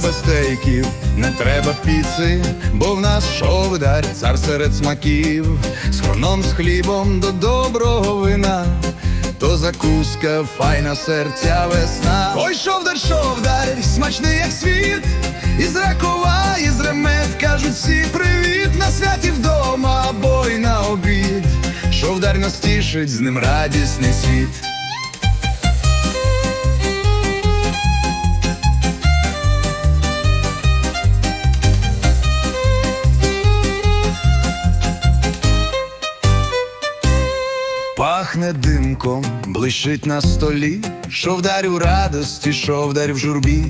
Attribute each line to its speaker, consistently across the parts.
Speaker 1: треба стейків, не треба піци, бо в нас шовдар, цар серед смаків, з хроном з хлібом до доброго вина, то закуска, файна серця весна. Ой, шовдар, шовдар, смачний як світ, із ракова, із ремет кажуть всі привіт на святі вдома або й на обід. Шовдар нас тішить, з ним радісний світ. Пахне димком, блищить на столі, шовдар у радості, шовдар в журбі.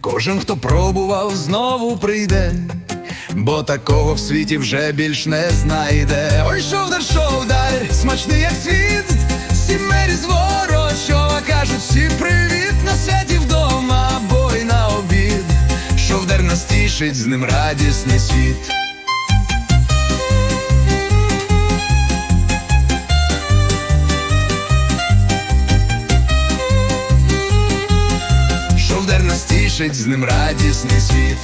Speaker 1: Кожен, хто пробував, знову прийде, бо такого в світі вже більш не знайде. Ой, шовдар, шовдар, смачний як світ, сімері з ворощова кажуть всі привіт на святі вдома, або й на обід. Шовдар нас тішить, з ним радісний світ. нас з ним радісний світ.